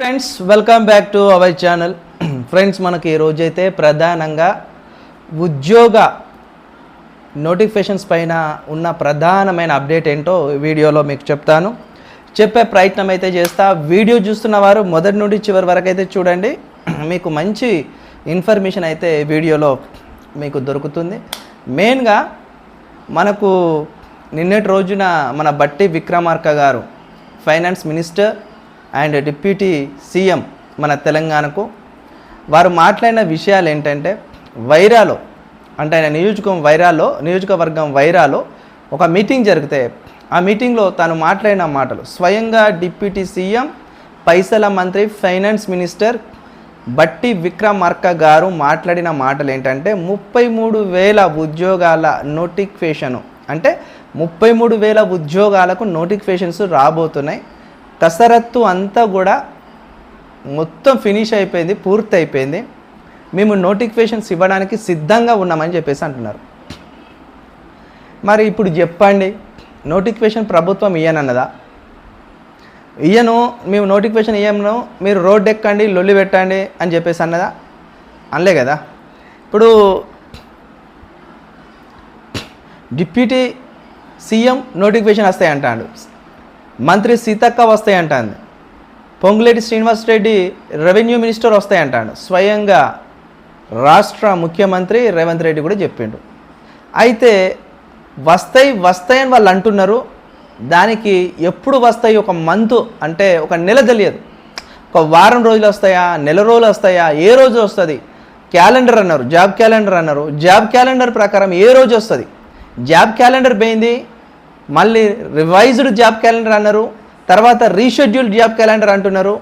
Friends welcome back to our channel friends మనకి ఈ రోజైతే ప్రధానంగా ఉద్యోగ నోటిఫికేషన్స్ పైన ఉన్న ప్రధానమైన అప్డేట్ ఏంటో వీడియోలో మీకు చెప్తాను. చెప్పే ప్రయత్నం అయితే చేస్తా. వీడియో చూస్తున్న వారు మొదటి నుండి చివరి వరకు అయితే చూడండి. మీకు మంచి ఇన్ఫర్మేషన్ అయితే వీడియోలో మీకు దొరుకుతుంది. మెయిన్గా మనకు నిన్నటి రోజున మన బట్టి విక్రమార్క గారు finance minister and deputy CM మన తెలంగాణకు వారు మాట్లాడిన విషయాలు ఏంటంటే వైరాలో అంటే ఆయన నియోజకం వైరాలో నియోజకవర్గం వైరాలో ఒక మీటింగ్ జరిగితే ఆ మీటింగ్లో తాను మాట్లాడిన మాటలు స్వయంగా డిప్యూటీ సీఎం పైసల మంత్రి ఫైనాన్స్ మినిస్టర్ బట్టి విక్రమార్క గారు మాట్లాడిన మాటలు ఏంటంటే ముప్పై మూడు వేల ఉద్యోగాల నోటిఫికేషను అంటే ముప్పై మూడు వేల ఉద్యోగాలకు నోటిఫికేషన్స్ రాబోతున్నాయి. కసరత్తు అంతా కూడా మొత్తం ఫినిష్ అయిపోయింది పూర్తి అయిపోయింది. మేము నోటిఫికేషన్స్ ఇవ్వడానికి సిద్ధంగా ఉన్నామని చెప్పేసి అంటున్నారు. మరి ఇప్పుడు చెప్పండి నోటిఫికేషన్ ప్రభుత్వం ఇయ్యనన్నదా? ఇయ్యను మేము నోటిఫికేషన్ ఇయ్యను మీరు రోడ్ ఎక్కండి లొల్లి పెట్టండి అని చెప్పేసి అన్నదా? అనలే కదా. ఇప్పుడు డిప్యూటీ సీఎం నోటిఫికేషన్ వస్తాయి అంటాడు మంత్రి సీతక్క వస్తాయి పొంగులేటి శ్రీనివాస్ రెడ్డి రెవెన్యూ మినిస్టర్ వస్తాయంటాడు స్వయంగా రాష్ట్ర ముఖ్యమంత్రి రేవంత్ రెడ్డి కూడా చెప్పిండు. అయితే వస్తాయి వస్తాయని వాళ్ళు అంటున్నారు. దానికి ఎప్పుడు వస్తాయి ఒక మంత్ అంటే ఒక నెల తెలియదు. ఒక వారం రోజులు వస్తాయా నెల రోజులు వస్తాయా ఏ రోజు వస్తుంది? క్యాలెండర్ అన్నారు జాబ్ క్యాలెండర్ అన్నారు. జాబ్ క్యాలెండర్ ప్రకారం ఏ రోజు వస్తుంది? జాబ్ క్యాలెండర్ పోయింది? మళ్ళీ రివైజ్డ్ జాబ్ క్యాలెండర్ అన్నారు తర్వాత రీషెడ్యూల్డ్ జాబ్ క్యాలెండర్ అంటున్నారు.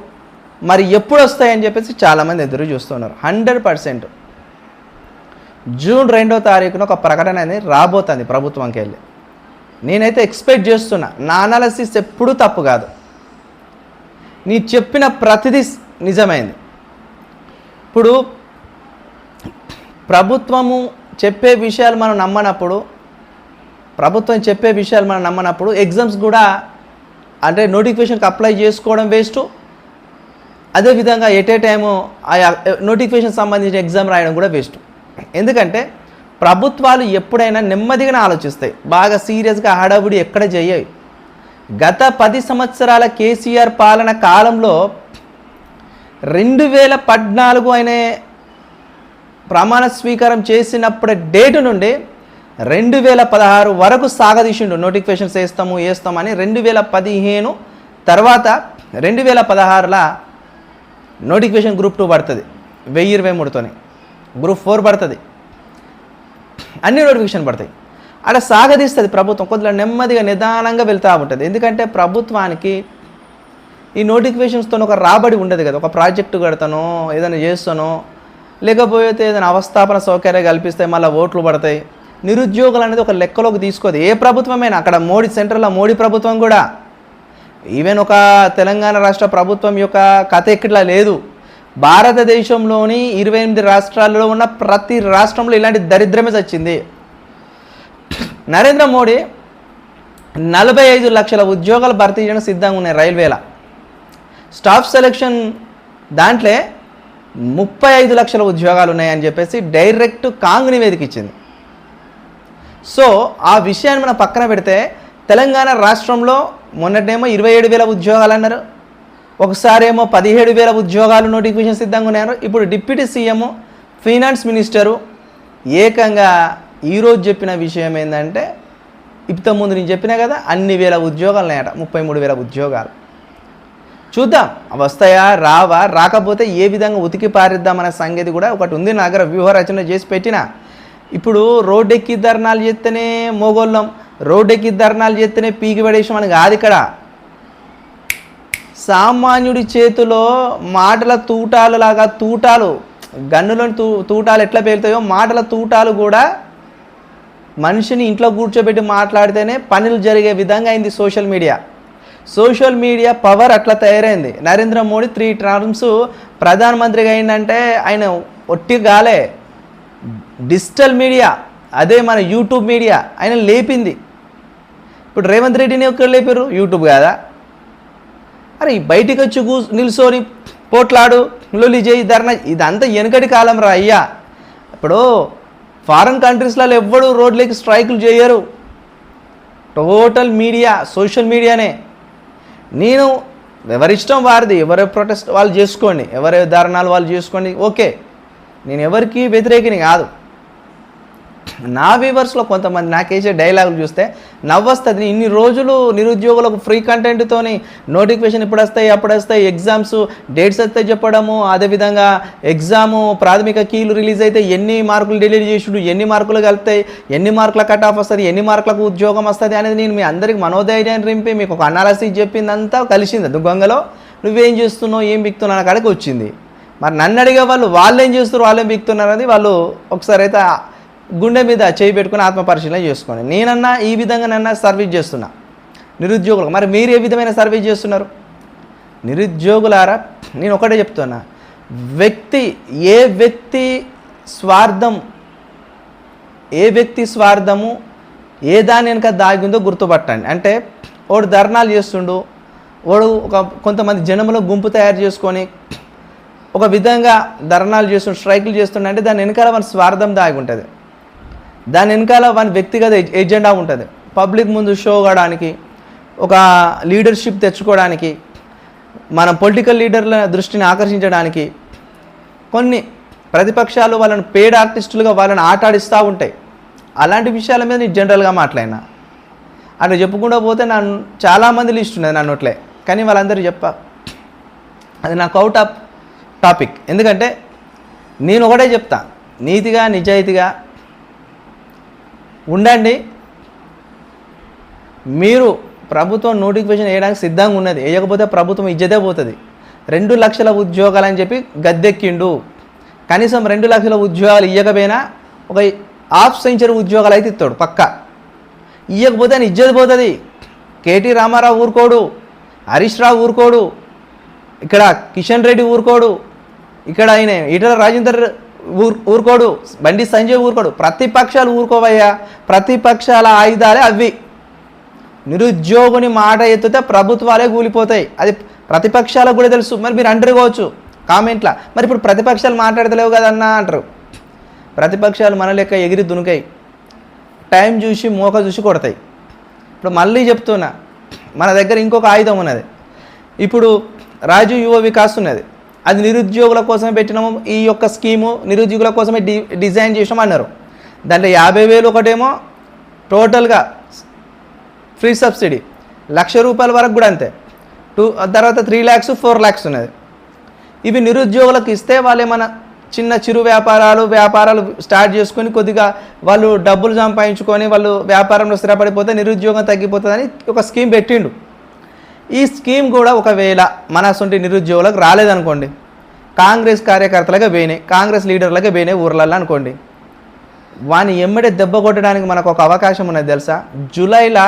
మరి ఎప్పుడు వస్తాయని చెప్పేసి చాలామంది ఎదురు చూస్తున్నారు. హండ్రెడ్ పర్సెంట్ జూన్ రెండో తారీఖున ఒక ప్రకటన అనేది రాబోతుంది ప్రభుత్వంకి వెళ్ళి. నేనైతే ఎక్స్పెక్ట్ చేస్తున్నా నా అనాలసిస్ ఎప్పుడూ తప్పు కాదు. నీ చెప్పిన ప్రతిదీ నిజమైంది. ఇప్పుడు ప్రభుత్వము చెప్పే విషయాలు మనం నమ్మనప్పుడు ప్రభుత్వం చెప్పే విషయాలు మనం నమ్మనప్పుడు ఎగ్జామ్స్ కూడా అంటే నోటిఫికేషన్కి అప్లై చేసుకోవడం వేస్ట్ అదేవిధంగా ఎట్ ఏ టైము ఆ నోటిఫికేషన్ సంబంధించిన ఎగ్జామ్ రాయడం కూడా వేస్ట్ ఎందుకంటే ప్రభుత్వాలు ఎప్పుడైనా నెమ్మదిగానే ఆలోచిస్తాయి. బాగా సీరియస్గా హడావుడి ఎక్కడ చేయవు గత పది సంవత్సరాల కేసీఆర్ పాలన కాలంలో రెండు వేల పద్నాలుగు అనే ప్రమాణ స్వీకారం చేసినప్పుడు డేటు నుండి రెండు వేల పదహారు వరకు సాగదీసిండు. నోటిఫికేషన్స్ వేస్తాము వేస్తామని రెండు వేల పదిహేను తర్వాత రెండు వేల పదహారులో నోటిఫికేషన్ గ్రూప్ టూ పడుతుంది. వెయ్యి ఇరవై మూడుతోని. గ్రూప్ ఫోర్ పడుతుంది. అన్ని నోటిఫికేషన్ పడతాయి. అలా సాగదీస్తుంది ప్రభుత్వం. కొద్దిగా నెమ్మదిగా నిదానంగా వెళ్తూ ఉంటుంది. ఎందుకంటే ప్రభుత్వానికి ఈ నోటిఫికేషన్స్తో ఒక రాబడి ఉండదు కదా. ఒక ప్రాజెక్టు కడతానో ఏదైనా చేస్తానో లేకపోతే ఏదైనా అవస్థాపన సౌకర్యాలు కల్పిస్తే మళ్ళీ ఓట్లు పడతాయి. నిరుద్యోగులు అనేది ఒక లెక్కలోకి తీసుకోదు. ఏ ప్రభుత్వమైనా అక్కడ మోడీ సెంట్రల్లో మోడీ ప్రభుత్వం కూడా. ఈవెన్ ఒక తెలంగాణ రాష్ట్ర ప్రభుత్వం యొక్క కథ ఎక్కట్లా లేదు. భారతదేశంలోని ఇరవై ఎనిమిది రాష్ట్రాల్లో ఉన్న ప్రతి రాష్ట్రంలో ఇలాంటి దరిద్రమే వచ్చింది నరేంద్ర మోడీ నలభై ఐదు లక్షల ఉద్యోగాలు భర్తీ చేయడం సిద్ధంగా ఉన్నాయి రైల్వేల. స్టాఫ్ సెలెక్షన్ దాంట్లో ముప్పై ఐదు లక్షల ఉద్యోగాలు ఉన్నాయని చెప్పేసి డైరెక్ట్ కాంగ్ నివేదిక ఇచ్చింది. సో ఆ విషయాన్ని మనం పక్కన పెడితే తెలంగాణ రాష్ట్రంలో మొన్నటేమో ఇరవై ఏడు వేల ఉద్యోగాలు అన్నారు. ఒకసారి ఏమో పదిహేడు వేల ఉద్యోగాలు నోటిఫికేషన్ సిద్ధంగా ఉన్నారు ఇప్పుడు డిప్యూటీ సీఎం ఫైనాన్స్ మినిస్టరు ఏకంగా ఈరోజు చెప్పిన విషయం ఏంటంటే ఇంత ముందు నేను చెప్పినా కదా అన్ని వేల ఉద్యోగాలు ఉన్నాయట ముప్పై మూడు వేల ఉద్యోగాలు. చూద్దాం అవి వస్తాయా రావా రాకపోతే ఏ విధంగా ఉతికి పారిద్దామనే సంగతి కూడా ఒకటి ఉంది. నగర వ్యూహరచన చేసి పెట్టిన ఇప్పుడు రోడ్డెక్కి ధర్నాలు చేస్తేనే మోగోళ్ళం రోడ్డెక్కి ధర్నాలు చేస్తేనే పీకి పడేసాం అని కాదు ఇక్కడ. సామాన్యుడి చేతిలో మాటల తూటాలు లాగా తూటాలు గన్నులోని తూ తూటాలు ఎట్లా పేలుతాయో మాటల తూటాలు కూడా మనిషిని ఇంట్లో కూర్చోబెట్టి మాట్లాడితేనే పనులు జరిగే విధంగా అయింది social media. Social media power అట్లా తయారైంది. నరేంద్ర మోడీ త్రీ టర్మ్స్ ప్రధానమంత్రిగా అయిందంటే ఆయన ఒట్టి గాలే డిజిటల్ మీడియా అదే మన యూట్యూబ్ మీడియా ఆయన లేపింది. ఇప్పుడు రేవంత్ రెడ్డిని ఒక్కరు లేపారు? యూట్యూబ్ కాదా? అరే బయటికి వచ్చి కూ నిల్చొని పోట్లాడు లొలి చేయి ధర్నా ఇదంతా వెనుకటి కాలం రా అయ్యా. ఇప్పుడు ఫారిన్ కంట్రీస్లలో ఎవ్వడు రోడ్లకి స్ట్రైకులు చేయరు. టోటల్ మీడియా సోషల్ మీడియానే. నేను ఎవరిష్టం వారిది ఎవరి ప్రొటెస్ట్ వాళ్ళు చేసుకోండి ఎవరి ధర్నాలు వాళ్ళు చేసుకోండి ఓకే. నేను ఎవరికి వ్యతిరేకిని కాదు. నా వ్యూవర్స్లో కొంతమంది నాకేసే డైలాగులు చూస్తే నవ్వస్తుంది. ఇన్ని రోజులు నిరుద్యోగులకు ఫ్రీ కంటెంట్తోని నోటిఫికేషన్ ఇప్పుడు వస్తాయి అప్పుడు వస్తాయి ఎగ్జామ్స్ డేట్స్ వస్తే చెప్పడము అదేవిధంగా ఎగ్జాము ప్రాథమిక కీలు రిలీజ్ అయితే ఎన్ని మార్కులు డిలీట్ చేసుడు ఎన్ని మార్కులు కలుపుతాయి ఎన్ని మార్కుల కట్ ఆఫ్ వస్తుంది ఎన్ని మార్కులకు ఉద్యోగం వస్తుంది అనేది నేను మీ అందరికి మనోధైర్యాన్ని రింపి మీకు ఒక అనాలసిస్ చెప్పిందంతా కలిసింది. దుగ్గంగలో నువ్వేం చేస్తున్నావు ఏం బిక్తున్నావు అక్కడికి వచ్చింది. మరి నన్ను అడిగే వాళ్ళు వాళ్ళేం చేస్తారు చేస్తున్నారు వాళ్ళు ఏం బిక్తున్నారు అది వాళ్ళు ఒకసారి అయితే గుండె మీద చేయి పెట్టుకుని ఆత్మ పరిశీలన చేసుకోండి. నేనన్నా ఈ విధంగా నన్న సర్వీస్ చేస్తున్నా. నిరుద్యోగులకు మరి మీరు ఏ విధమైన సర్వీస్ చేస్తున్నారు? నిరుద్యోగులారా నేను ఒకటే చెప్తున్నా. వ్యక్తి ఏ వ్యక్తి స్వార్థం ఏ వ్యక్తి స్వార్థము ఏ దాని వెనక దాగిందో గుర్తుపట్టండి. అంటే వాడు ధర్నాలు చేస్తుండు వాడు ఒక కొంతమంది జనములో గుంపు తయారు చేసుకొని ఒక విధంగా ధర్నాలు చేస్తుండు స్ట్రైకులు చేస్తుండే అంటే దాని వెనకాల మన స్వార్థం దాగి ఉంటుంది. దాని వెనకాల వాని వ్యక్తిగత ఎజెండా ఉంటుంది. పబ్లిక్ ముందు షో కావడానికి ఒక లీడర్షిప్ తెచ్చుకోవడానికి మన పొలిటికల్ లీడర్ల దృష్టిని ఆకర్షించడానికి కొన్ని ప్రతిపక్షాలు వాళ్ళని పేడ్ ఆర్టిస్టులుగా వాళ్ళని ఆటాడిస్తూ ఉంటాయి. అలాంటి విషయాల మీద నేను జనరల్గా మాట్లాడినా. అట్లా చెప్పుకుంటూ పోతే నన్ను చాలామంది లిస్ట్ ఉన్నది నా నోట్లే. కానీ వాళ్ళందరూ చెప్ప అది నాకు అవుట్ ఆఫ్ టాపిక్ ఎందుకంటే నేను ఒకటే చెప్తా. నీతిగా నిజాయితీగా ఉండండి. మీరు ప్రభుత్వం నోటిఫికేషన్ వేయడానికి సిద్ధంగా ఉన్నది. వేయకపోతే ప్రభుత్వం ఇజ్జతే పోతుంది. రెండు లక్షల ఉద్యోగాలు అని చెప్పి గద్దెక్కిండు. కనీసం రెండు లక్షల ఉద్యోగాలు ఇవ్వకపోయినా ఒక హాఫ్ సెంచరీ ఉద్యోగాలు అయితే ఇస్తాడు పక్క. ఇవ్వకపోతే ఆయన ఇజ్జత పోతుంది. కేటీ రామారావు ఊరుకోడు. హరీష్ రావు ఊరుకోడు. ఇక్కడ కిషన్ రెడ్డి ఊరుకోడు. ఇక్కడ ఆయన ఈటల రాజేందర్ ఊరు ఊరుకోడు బండి సంజయ్ ఊరుకోడు. ప్రతిపక్షాలు ఊరుకోవయ్యా. ప్రతిపక్షాల ఆయుధాలే అవి నిరుద్యోగుని మాట ఎత్తితే ప్రభుత్వాలే కూలిపోతాయి. అది ప్రతిపక్షాలకు కూడా తెలుసు. మరి మీరు అంటారుకోవచ్చు కామెంట్ల. మరి ఇప్పుడు ప్రతిపక్షాలు మాట్లాడతలేవు కదన్నా అంటారు. ప్రతిపక్షాలు మన లెక్క ఎగిరి దునుకాయి. టైం చూసి మోక చూసి కొడతాయి. ఇప్పుడు మళ్ళీ చెప్తున్నా మన దగ్గర ఇంకొక ఆయుధం ఉన్నది. ఇప్పుడు రాజు యువ వికాస్ ఉన్నది. అది నిరుద్యోగుల కోసమే పెట్టినాము ఈ యొక్క స్కీము నిరుద్యోగుల కోసమే డి డిజైన్ చేసినాం అన్నారు. దాంట్లో యాభై వేలు ఒకటేమో టోటల్గా ఫ్రీ సబ్సిడీ. లక్ష రూపాయల వరకు కూడా అంతే. టూ తర్వాత త్రీ ల్యాక్స్ ఫోర్ ల్యాక్స్ ఉన్నది. ఇవి నిరుద్యోగులకు ఇస్తే వాళ్ళు ఏమైనా చిన్న చిరు వ్యాపారాలు వ్యాపారాలు స్టార్ట్ చేసుకొని కొద్దిగా వాళ్ళు డబ్బులు సంపాదించుకొని వాళ్ళు వ్యాపారంలో స్థిరపడిపోతే నిరుద్యోగం తగ్గిపోతుందని ఒక స్కీమ్ పెట్టిండు. ఈ స్కీమ్ కూడా ఒకవేళ మన సొంటి నిరుద్యోగులకు రాలేదనుకోండి. కాంగ్రెస్ కార్యకర్తలకే పోయినాయి కాంగ్రెస్ లీడర్లకే పోయినాయి ఊర్లలో అనుకోండి. వాని ఎమ్మడే దెబ్బ కొట్టడానికి మనకు ఒక అవకాశం ఉన్నది తెలుసా? జూలైలో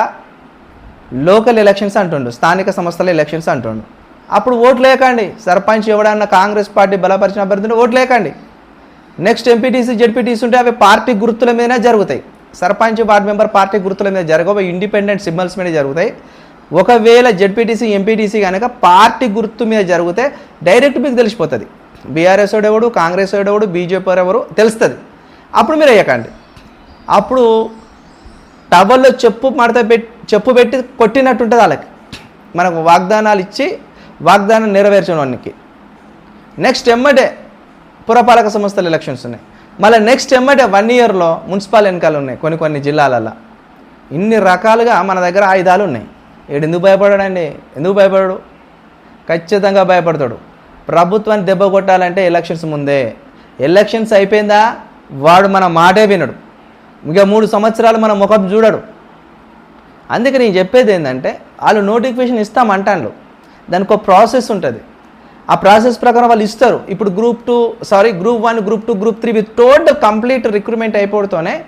లోకల్ ఎలక్షన్స్ అంటుండు స్థానిక సంస్థల ఎలక్షన్స్ అంటుండు. అప్పుడు ఓట్లు లేకండి. సర్పంచ్ ఎవడన్నా కాంగ్రెస్ పార్టీ బలపరిచిన అభ్యర్థులు ఓట్లు లేకండి. నెక్స్ట్ ఎంపీటీసీ జెడ్పీటీసీ ఉంటే అవి పార్టీ గుర్తుల మీదనే జరుగుతాయి. సర్పంచ్ వార్డు మెంబర్ పార్టీ గుర్తుల మీద జరగవు ఇండిపెండెంట్ సింబల్స్ మీద జరుగుతాయి. ఒకవేళ జెడ్పీటీసీ ఎంపీటీసీ కనుక పార్టీ గుర్తు మీద జరిగితే డైరెక్ట్ మీకు తెలిసిపోతుంది. బీఆర్ఎస్ వాడు ఎవడు కాంగ్రెస్ వాడు ఎవడు బీజేపీ ఎవరు తెలుస్తుంది. అప్పుడు మీరు వేయకండి. అప్పుడు టవల్లో చెప్పు మడత పెట్టి చెప్పు పెట్టి కొట్టినట్టు ఉంటుంది వాళ్ళకి. మనకు వాగ్దానాలు ఇచ్చి వాగ్దానం నెరవేర్చిన వానికి. నెక్స్ట్ ఎమ్మటే పురపాలక సంస్థల ఎలక్షన్స్ ఉన్నాయి. మళ్ళీ నెక్స్ట్ ఎమ్మటే వన్ ఇయర్లో మున్సిపల్ ఎన్నికలు ఉన్నాయి కొన్ని కొన్ని జిల్లాలలో ఇన్ని రకాలుగా మన దగ్గర ఆయుధాలు ఉన్నాయి. ఏడు ఎందుకు భయపడాడండి? ఎందుకు భయపడడు? ఖచ్చితంగా భయపడతాడు. ప్రభుత్వాన్ని దెబ్బ కొట్టాలంటే ఎలక్షన్స్ ముందే. ఎలక్షన్స్ అయిపోయిందా? వాడు మన మాటే వినడు. ఇక మూడు సంవత్సరాలు మన ముఖం చూడడు. అందుకే నేను చెప్పేది ఏంటంటే వాళ్ళు నోటిఫికేషన్ ఇస్తామంటాను దానికి ఒక ప్రాసెస్ ఉంటుంది. ఆ ప్రాసెస్ ప్రకారం వాళ్ళు ఇస్తారు. ఇప్పుడు group two sorry group one group two group three with total complete recruitment అయిపోవడంతోనే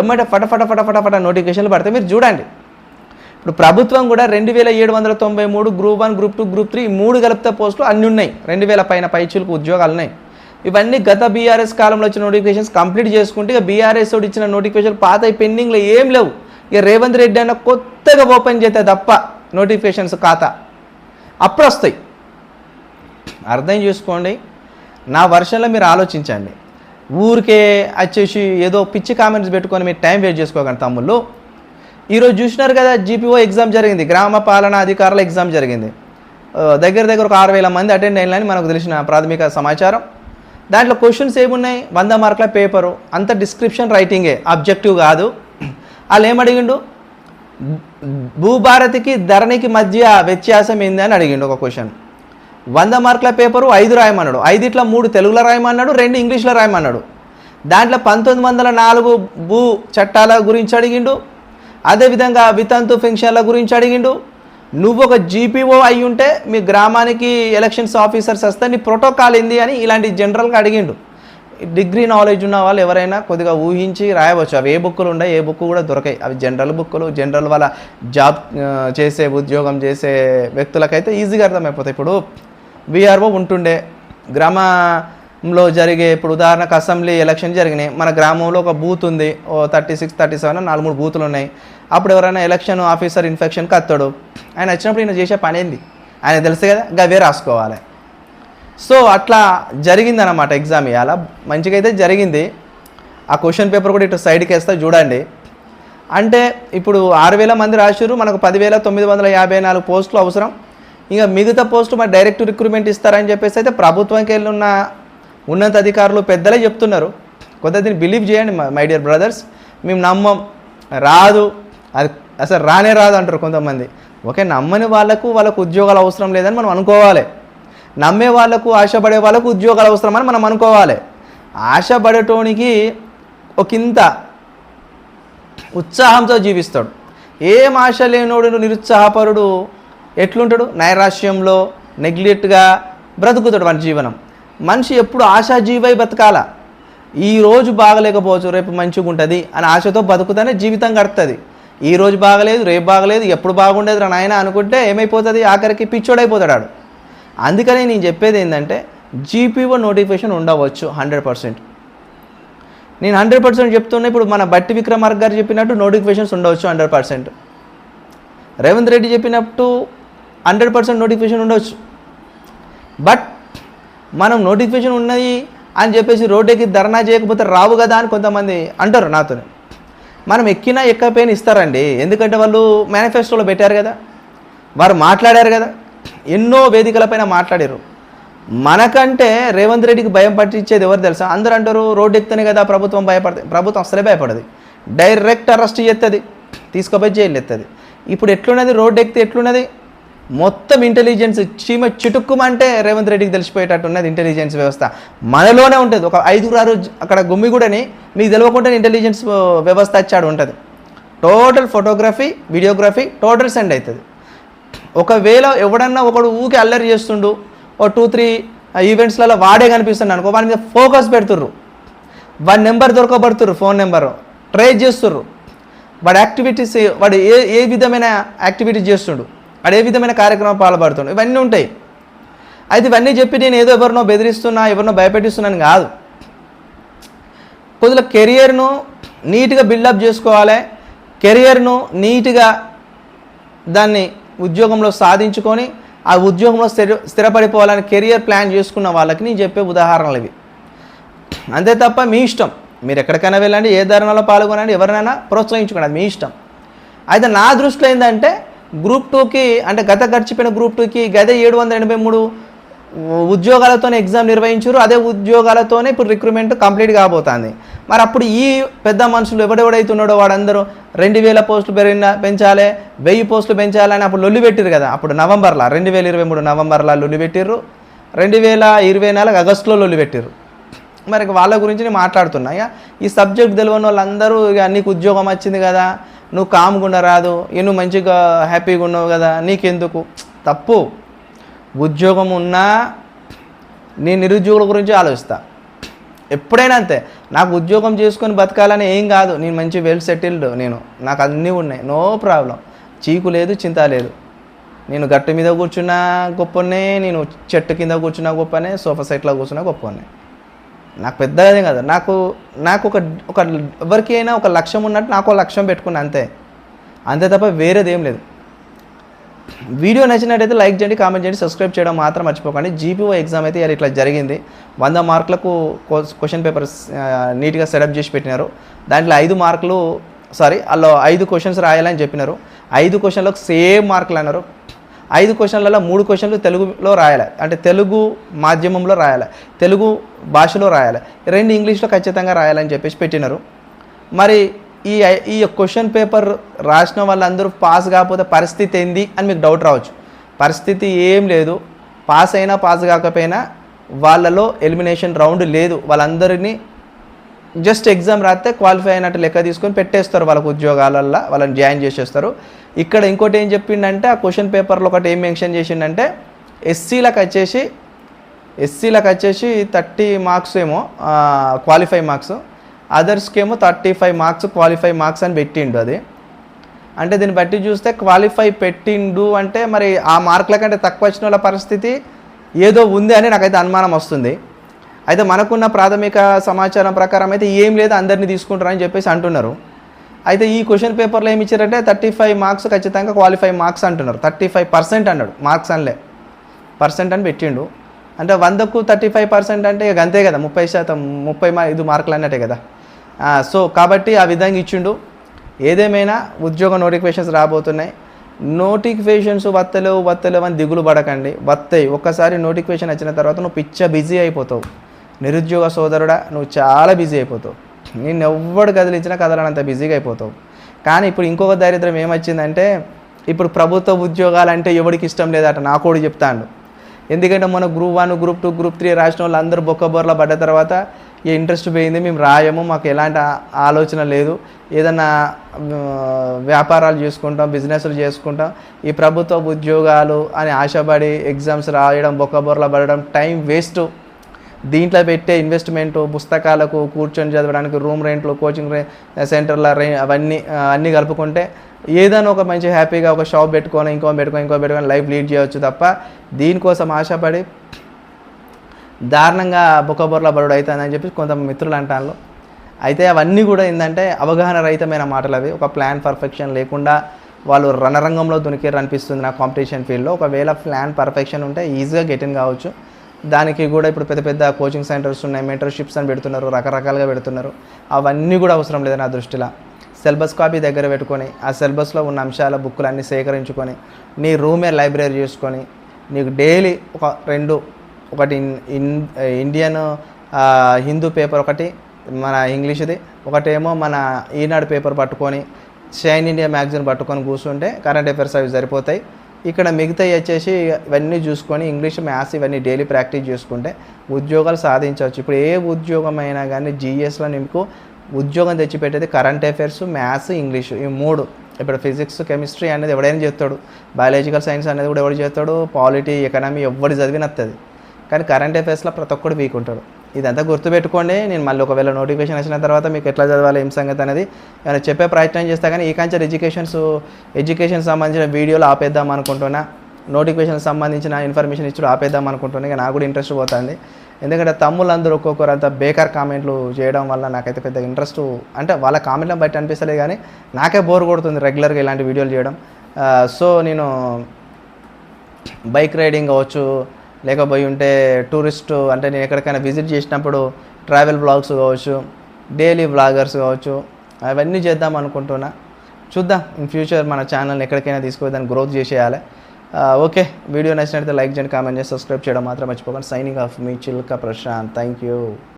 ఎమ్మట ఫట ఫట ఫట ఫట ఫట నోటిఫికేషన్లు పడితే మీరు చూడండి. ఇప్పుడు ప్రభుత్వం కూడా రెండు వేల ఏడు వందల తొంభై మూడు group one group two group three మూడు కలిపితే పోస్టులు అన్నీ ఉన్నాయి. రెండు వేల పైన పైచులకు ఉద్యోగాలు ఉన్నాయి. ఇవన్నీ గత బీఆర్ఎస్ కాలంలో వచ్చిన నోటిఫికేషన్స్ కంప్లీట్ చేసుకుంటే ఇక బీఆర్ఎస్ తోటి ఇచ్చిన నోటిఫికేషన్ పాత పెండింగ్లో ఏం లేవు. ఇక రేవంత్ రెడ్డి అన్న కొత్తగా ఓపెన్ చేస్తే తప్ప నోటిఫికేషన్స్ ఖాతా అప్పుడు వస్తాయి. అర్థం చేసుకోండి. నా వర్షంలో మీరు ఆలోచించండి. ఊరికే వచ్చేసి ఏదో పిచ్చి కామెంట్స్ పెట్టుకొని మీరు టైం వేస్ట్ చేసుకోకండి తమ్ముళ్ళు. ఈరోజు చూసినారు కదా జీపీఓ ఎగ్జామ్ జరిగింది. గ్రామ పాలనా అధికారుల ఎగ్జామ్ జరిగింది. దగ్గర దగ్గర ఒక ఆరు వేల మంది అటెండ్ అయినని మనకు తెలిసిన ప్రాథమిక సమాచారం. దాంట్లో క్వశ్చన్స్ ఏమున్నాయి? వంద మార్కుల పేపరు అంత డిస్క్రిప్షన్ రైటింగే అబ్జెక్టివ్ కాదు. వాళ్ళు ఏమడిగిండు భూభారతికి ధరణికి మధ్య వ్యత్యాసం ఏంది అని అడిగిండు ఒక క్వశ్చన్ వంద మార్కుల పేపరు ఐదు రాయమన్నాడు. ఐదిట్లో మూడు తెలుగులో రాయమన్నాడు రెండు ఇంగ్లీష్లో రాయమన్నాడు. దాంట్లో పంతొమ్మిది వందల నాలుగు భూ చట్టాల గురించి అడిగిండు. అదేవిధంగా వితంతు పెన్షన్ల గురించి అడిగిండు. నువ్వు ఒక జీపీఓ అయి ఉంటే మీ గ్రామానికి ఎలక్షన్స్ ఆఫీసర్స్ వస్తే నీ ప్రోటోకాల్ ఏంది అని ఇలాంటి జనరల్గా అడిగిండు. డిగ్రీ నాలెడ్జ్ ఉన్న వాళ్ళు ఎవరైనా కొద్దిగా ఊహించి రాయవచ్చు. అవి ఏ బుక్కులు ఉన్నాయి ఏ బుక్ కూడా దొరకాయి. అవి జనరల్ బుక్కులు జనరల్ వాళ్ళ జాబ్ చేసే ఉద్యోగం చేసే వ్యక్తులకైతే ఈజీగా అర్థమైపోతాయి. ఇప్పుడు విఆర్ఓ ఉంటుండే. గ్రామంలో జరిగే ఇప్పుడు ఉదాహరణకు అసెంబ్లీ ఎలక్షన్ జరిగినాయి. మన గ్రామంలో ఒక బూత్ ఉంది. ఓ థర్టీ సిక్స్ థర్టీ సెవెన్ నాలుగు మూడు బూతులు ఉన్నాయి. అప్పుడు ఎవరైనా ఎలక్షన్ ఆఫీసర్ ఇన్ఫెక్షన్కి వస్తాడు ఆయన వచ్చినప్పుడు ఈయన చేసే పని ఏంది? ఆయన తెలుసు కదా గవే రాసుకోవాలి. సో అట్లా జరిగిందన్నమాట ఎగ్జామ్ ఇవాళ. మంచిగా అయితే జరిగింది. ఆ క్వశ్చన్ పేపర్ కూడా ఇటు సైడ్కి వేస్తా చూడండి. అంటే ఇప్పుడు ఆరు వేల మంది రాశారు మనకు పదివేల తొమ్మిది వందల యాభై నాలుగు పోస్టులు అవసరం. ఇంకా మిగతా పోస్టులు మరి డైరెక్ట్ రిక్రూట్మెంట్ ఇస్తారని చెప్పేసి అయితే ప్రభుత్వంకి వెళ్ళి ఉన్న ఉన్నత అధికారులు పెద్దలే చెప్తున్నారు. కొద్దిగా దీన్ని బిలీవ్ చేయండి మై డియర్ బ్రదర్స్ మేము నమ్మం. రాదు. అది అసలు రానే రాదు అంటారు కొంతమంది. ఓకే నమ్మని వాళ్ళకు వాళ్ళకు ఉద్యోగాలు అవసరం లేదని మనం అనుకోవాలి. నమ్మే వాళ్ళకు ఆశపడే వాళ్ళకు ఉద్యోగాలు అవసరమని మనం అనుకోవాలి. ఆశపడేటోనికి ఒకంత ఉత్సాహంతో జీవిస్తాడు. ఏం ఆశ లేనోడు నిరుత్సాహపరుడు ఎట్లుంటాడు? నైరాశ్యంలో నెగ్లెక్ట్గా బ్రతుకుతాడు మన జీవనం. మనిషి ఎప్పుడు ఆశాజీవై బతకాల ఈరోజు బాగలేకపోవచ్చు రేపు మంచిగా ఉంటుంది అని ఆశతో బతుకుతానే జీవితం గడుతుంది ఈ రోజు బాగలేదు రేపు బాగలేదు ఎప్పుడు బాగుండేది రా నాయన అనుకుంటే ఏమైపోతుంది? ఆఖరికి పిచ్చోడైపోతాడు ఆడు అందుకని నేను చెప్పేది ఏంటంటే జీపీఓ నోటిఫికేషన్ ఉండవచ్చు హండ్రెడ్ పర్సెంట్. నేను హండ్రెడ్ పర్సెంట్ చెప్తున్నా ఇప్పుడు మన బట్టి విక్రమార్క గారు చెప్పినట్టు నోటిఫికేషన్స్ ఉండవచ్చు హండ్రెడ్ పర్సెంట్. రేవంత్ రెడ్డి చెప్పినట్టు హండ్రెడ్ పర్సెంట్ నోటిఫికేషన్ ఉండవచ్చు. బట్ మనం నోటిఫికేషన్ ఉన్నది అని చెప్పేసి రోడ్డుకి ధర్నా చేయకపోతే రావు కదా అని కొంతమంది అంటారు నాతోనే. మనం ఎక్కినా ఎక్కకపోయినా ఇస్తారండి. ఎందుకంటే వాళ్ళు మేనిఫెస్టోలో పెట్టారు కదా. వారు మాట్లాడారు కదా. ఎన్నో వేదికలపైన మాట్లాడారు. మనకంటే రేవంత్ రెడ్డికి భయం పట్టించేది ఎవరు తెలుసా? అందరూ అంటారు రోడ్డు ఎక్కితేనే కదా ప్రభుత్వం భయపడుతుంది ప్రభుత్వం అసలే భయపడదు. డైరెక్ట్ అరెస్ట్ చేస్తుంది తీసుకుపోయి జైలు ఎత్తది ఇప్పుడు ఎట్లున్నది? రోడ్డు ఎక్కితే ఎట్లున్నది? మొత్తం ఇంటెలిజెన్స్ చీమ చిటుక్కుమంటే రేవంత్ రెడ్డికి తెలిసిపోయేటట్టు ఉన్నది ఇంటెలిజెన్స్ వ్యవస్థ. మనలోనే ఉంటుంది. ఒక ఐదుగురు ఆరు అక్కడ గుమ్మిగూడని మీకు తెలియకుండా ఇంటెలిజెన్స్ వ్యవస్థ వచ్చాడు ఉంటుంది. Total photography videography total send అవుతుంది ఒకవేళ ఎవడన్నా ఒకడు ఊకి అల్లరి చేస్తుండు ఓ టూ త్రీ ఈవెంట్స్లలో వాడే కనిపిస్తున్నాడు అనుకో వాడి మీద ఫోకస్ పెడుతుర్రు. వాడి నెంబర్ దొరకబడుతుర్రు ఫోన్ నెంబర్. ట్రేస్ చేస్తుర్రు. వాడి యాక్టివిటీస్ వాడు ఏ ఏ విధమైన యాక్టివిటీస్ చేస్తుండు. వాడు ఏ విధమైన కార్యక్రమం పాల్పడుతుండు. ఇవన్నీ ఉంటాయి. అయితే ఇవన్నీ చెప్పి నేను ఏదో ఎవరినో బెదిరిస్తున్నా ఎవరినో భయపెట్టిస్తున్నాను కాదు. కొద్దిగా కెరియర్ను నీట్గా బిల్డప్ చేసుకోవాలి. కెరియర్ను నీట్గా దాన్ని ఉద్యోగంలో సాధించుకొని ఆ ఉద్యోగంలో స్థిర స్థిరపడిపోవాలని కెరియర్ ప్లాన్ చేసుకున్న వాళ్ళకి నేను చెప్పే ఉదాహరణలు ఇవి. అంతే తప్ప మీ ఇష్టం. మీరు ఎక్కడికైనా వెళ్ళండి ఏ ధర్నాలో పాల్గొనండి ఎవరినైనా ప్రోత్సహించుకోండి అది మీ ఇష్టం. అయితే నా దృష్టిలో ఏంటంటే గ్రూప్ టూకి అంటే గత గడిచిపోయిన గ్రూప్ టూకి గదే ఏడు వందల ఎనభై మూడు ఉద్యోగాలతోనే ఎగ్జామ్ నిర్వహించారు. అదే ఉద్యోగాలతోనే ఇప్పుడు రిక్రూట్మెంట్ కంప్లీట్ కాబోతుంది. మరి అప్పుడు ఈ పెద్ద మనుషులు ఎవడెవడైతే ఉన్నాడో వాడందరూ రెండు వేల పోస్టులు పెరిగిన పెంచాలి వెయ్యి పోస్టులు పెంచాలని అప్పుడు లొల్లి పెట్టిరు కదా. అప్పుడు నవంబర్లో రెండు వేల ఇరవై మూడు నవంబర్లో లొల్లి పెట్టిర్రు. రెండు వేల ఇరవై నాలుగు ఆగస్టులో లొల్లి పెట్టిర్రు. మరి వాళ్ళ గురించి నేను మాట్లాడుతున్నా. ఇక ఈ సబ్జెక్ట్ తెలియని వాళ్ళందరూ ఇక నీకు ఉద్యోగం వచ్చింది కదా. నువ్వు కామ్గా రాదు నువ్వు మంచిగా హ్యాపీగా ఉన్నావు కదా నీకెందుకు? తప్పు. ఉద్యోగం ఉన్నా నేను నిరుద్యోగుల గురించి ఆలోచిస్తా. ఎప్పుడైనా అంతే. నాకు ఉద్యోగం చేసుకొని బతకాలని ఏం కాదు. నేను మంచి వెల్ సెటిల్డ్ నేను. నాకు అన్నీ ఉన్నాయి. No problem. చీకు లేదు చింత లేదు. నేను గట్టు మీద కూర్చున్నా గొప్పనే నేను చెట్టు కింద కూర్చున్నా గొప్పనే సోఫా సెట్లో కూర్చున్నా గొప్పనే. నాకు పెద్దది కదా. నాకు నాకు ఒక ఒక ఎవరికైనా ఒక లక్ష్యం ఉన్నట్టు నాకు లక్ష్యం పెట్టుకున్నా అంతే. అంతే తప్ప వేరేది ఏం లేదు. వీడియో నచ్చినట్టయితే లైక్ చేయండి కామెంట్ చేయండి సబ్స్క్రైబ్ చేయడం మాత్రం మర్చిపోకండి. జీపీఓ ఎగ్జామ్ అయితే ఇట్లా జరిగింది. వంద మార్కులకు క్వశ్చన్ పేపర్ నీట్గా సెటప్ చేసి పెట్టినారు. దాంట్లో ఐదు మార్కులు సారీ అలా ఐదు క్వశ్చన్స్ రాయాలని చెప్పినారు. ఐదు క్వశ్చన్లకు సేమ్ మార్కులు అన్నారు. ఐదు క్వశ్చన్లలో మూడు క్వశ్చన్లు తెలుగులో రాయాలి. అంటే తెలుగు మాధ్యమంలో రాయాలి. తెలుగు భాషలో రాయాలి. రెండు ఇంగ్లీష్లో ఖచ్చితంగా రాయాలని చెప్పేసి పెట్టినారు. మరి ఈ ఈ క్వశ్చన్ పేపర్ రాసిన వాళ్ళందరూ పాస్ కాకపోతే పరిస్థితి ఏంది అని మీకు డౌట్ రావచ్చు. పరిస్థితి ఏం లేదు. పాస్ అయినా పాస్ కాకపోయినా వాళ్ళలో ఎలిమినేషన్ రౌండ్ లేదు. వాళ్ళందరినీ జస్ట్ ఎగ్జామ్ రాస్తే క్వాలిఫై అయినట్టు లెక్క తీసుకొని పెట్టేస్తారు వాళ్ళకు ఉద్యోగాలల్లో వాళ్ళని జాయిన్ చేసేస్తారు. ఇక్కడ ఇంకోటి ఏం చెప్పిండంటే ఆ క్వశ్చన్ పేపర్లో ఒకటి ఏం మెన్షన్ చేసిండంటే ఎస్సీలకు వచ్చేసి ఎస్సీలకు వచ్చేసి థర్టీ మార్క్స్ ఏమో క్వాలిఫై మార్క్స్. అదర్స్కి ఏమో thirty five marks qualify marks అని పెట్టిండు అది. అంటే దీన్ని బట్టి చూస్తే క్వాలిఫై పెట్టిండు అంటే మరి ఆ మార్కుల కంటే తక్కువ వచ్చిన వాళ్ళ పరిస్థితి ఏదో ఉంది అని నాకైతే అనుమానం వస్తుంది. అయితే మనకున్న ప్రాథమిక సమాచారం ప్రకారం అయితే ఏం లేదు అందరినీ తీసుకుంటారని చెప్పేసి అంటున్నారు. అయితే ఈ క్వశ్చన్ పేపర్లో ఏమి ఇచ్చారంటే థర్టీ ఫైవ్ మార్క్స్ ఖచ్చితంగా క్వాలిఫై మార్క్స్ అంటున్నారు. థర్టీ ఫైవ్ పర్సెంట్ అన్నాడు మార్క్స్ అనలే. పర్సెంట్ అని పెట్టిండు. అంటే వందకు థర్టీ ఫైవ్ పర్సెంట్ అంటే ఇక అంతే కదా ముప్పై శాతం ముప్పై మా ఇది మార్కులు అన్నట్టే కదా. సో కాబట్టి ఆ విధంగా ఇచ్చిండు. ఏదేమైనా ఉద్యోగ నోటిఫికేషన్స్ రాబోతున్నాయి. నోటిఫికేషన్స్ వత్తలేవు వత్తలేవు అని దిగులు పడకండి. వస్తాయి ఒక్కసారి నోటిఫికేషన్ వచ్చిన తర్వాత నువ్వు పిచ్చ బిజీ అయిపోతావు. నిరుద్యోగ సోదరుడా నువ్వు చాలా బిజీ అయిపోతావు. నిన్ను ఎవ్వడు కదిలించినా కదలనంత బిజీగా అయిపోతావు. కానీ ఇప్పుడు ఇంకొక దారిద్రం ఏమొచ్చిందంటే ఇప్పుడు ప్రభుత్వ ఉద్యోగాలు అంటే ఎవడికి ఇష్టం లేదట నా కూడా చెప్తాను ఎందుకంటే మన group one group two group three రాసిన వాళ్ళు అందరూ బొక్కబోర్లో పడ్డ తర్వాత ఈ ఇంట్రెస్ట్ పోయింది మేము రాయము మాకు ఎలాంటి ఆలోచన లేదు. ఏదన్నా వ్యాపారాలు చేసుకుంటాం బిజినెస్లు చేసుకుంటాం ఈ ప్రభుత్వ ఉద్యోగాలు అని ఆశపడి ఎగ్జామ్స్ రాయడం బొక్కబోర్లో పడడం టైం వేస్ట్. దీంట్లో పెట్టే ఇన్వెస్ట్మెంట్ పుస్తకాలకు కూర్చొని చదవడానికి రూమ్ రెంట్లు కోచింగ్ సెంటర్ల రే అవన్నీ అన్నీ కలుపుకుంటే ఏదైనా ఒక మంచి హ్యాపీగా ఒక షాప్ పెట్టుకొని ఇంకో పెట్టుకొని ఇంకో పెట్టుకొని లైఫ్ లీడ్ చేయవచ్చు తప్ప దీనికోసం ఆశపడి దారుణంగా బొక్కబొర్ల బరుడు అవుతుందని చెప్పి కొంత మిత్రులు అంటాను అయితే అవన్నీ కూడా ఏంటంటే అవగాహన రహితమైన మాటలు అవి. ఒక ప్లాన్ పర్ఫెక్షన్ లేకుండా వాళ్ళు రణరంగంలో దునికేరు అనిపిస్తుంది నా కాంపిటీషన్ ఫీల్డ్లో ఒకవేళ ప్లాన్ పర్ఫెక్షన్ ఉంటే ఈజీగా గెటిన్ కావచ్చు. దానికి కూడా ఇప్పుడు పెద్ద పెద్ద కోచింగ్ సెంటర్స్ ఉన్నాయి మెంటర్షిప్స్ అని పెడుతున్నారు రకరకాలుగా పెడుతున్నారు. అవన్నీ కూడా అవసరం లేదు నా దృష్టిలో. సిలబస్ కాపీ దగ్గర పెట్టుకొని ఆ సిలబస్లో ఉన్న అంశాల బుక్కులు అన్నీ సేకరించుకొని నీ రూమే లైబ్రరీ చేసుకొని నీకు డైలీ ఒక రెండు ఒకటి ఇన్ ఇండియన్ హిందూ పేపర్ ఒకటి మన ఇంగ్లీష్ది ఒకటేమో మన ఈనాడు పేపర్ పట్టుకొని షైన్ ఇండియా మ్యాగజైన్ పట్టుకొని కూర్చుంటే కరెంట్ అఫైర్స్ అవి సరిపోతాయి. ఇక్కడ మిగతా వచ్చేసి ఇవన్నీ చూసుకొని ఇంగ్లీష్ మ్యాథ్స్ ఇవన్నీ డైలీ ప్రాక్టీస్ చేసుకుంటే ఉద్యోగాలు సాధించవచ్చు. ఇప్పుడు ఏ ఉద్యోగం అయినా కానీ జీఎస్లో మీకు ఉద్యోగం తెచ్చిపెట్టేది కరెంట్ అఫైర్స్ మ్యాథ్స్ ఇంగ్లీష్ ఈ మూడు. ఇప్పుడు ఫిజిక్స్ కెమిస్ట్రీ అనేది ఎవడైనా చేస్తాడు. బయాలజికల్ సైన్స్ అనేది కూడా ఎవడు చేస్తాడు. పాలిటీ ఎకనామీ ఎవడు చదివినత్తది కానీ కరెంట్ అఫైర్స్లో ప్రతి ఒక్కడు వీక్ ఉంటాడు. ఇదంతా గుర్తుపెట్టుకోండి. నేను మళ్ళీ ఒకవేళ నోటిఫికేషన్ వచ్చిన తర్వాత మీకు ఎట్లా చదవాలి ఏం సంగతి అనేది ఏమైనా చెప్పే ప్రయత్నం చేస్తా కానీ ఈ కంచెర్ ఎడ్యుకేషన్స్ ఎడ్యుకేషన్ సంబంధించిన వీడియోలు ఆపేద్దాం అనుకుంటున్నా. నోటిఫికేషన్ సంబంధించిన ఇన్ఫర్మేషన్ ఇచ్చి ఆపేద్దాం అనుకుంటున్నా. ఇక నాకు కూడా ఇంట్రెస్ట్ పోతుంది. ఎందుకంటే తమ్ముళ్ళందరూ ఒక్కొక్కరు అంత బేకార్ కామెంట్లు చేయడం వల్ల నాకైతే పెద్ద ఇంట్రెస్ట్ అంటే వాళ్ళ కామెంట్లను బట్టి అనిపిస్తలేదు కానీ నాకే బోర్ కొడుతుంది రెగ్యులర్గా ఇలాంటి వీడియోలు చేయడం. సో నేను బైక్ రైడింగ్ కావచ్చు లేకపోయి ఉంటే టూరిస్ట్ అంటే నేను ఎక్కడికైనా విజిట్ చేసినప్పుడు ట్రావెల్ బ్లాగ్స్ కావచ్చు డైలీ బ్లాగర్స్ కావచ్చు అవన్నీ చేద్దాం అనుకుంటున్నా. చూద్దాం ఇన్ ఫ్యూచర్ మన ఛానల్ని ఎక్కడికైనా తీసుకుపోయి దాన్ని గ్రోత్ చేసేయాలి. ఓకే వీడియో నచ్చినట్లయితే లైక్ చేయండి కామెంట్ చేసి సబ్స్క్రైబ్ చేయడం మాత్రం మర్చిపోకండి. సైనింగ్ ఆఫ్ మీ చిల్క ప్రశాంత్. Thank you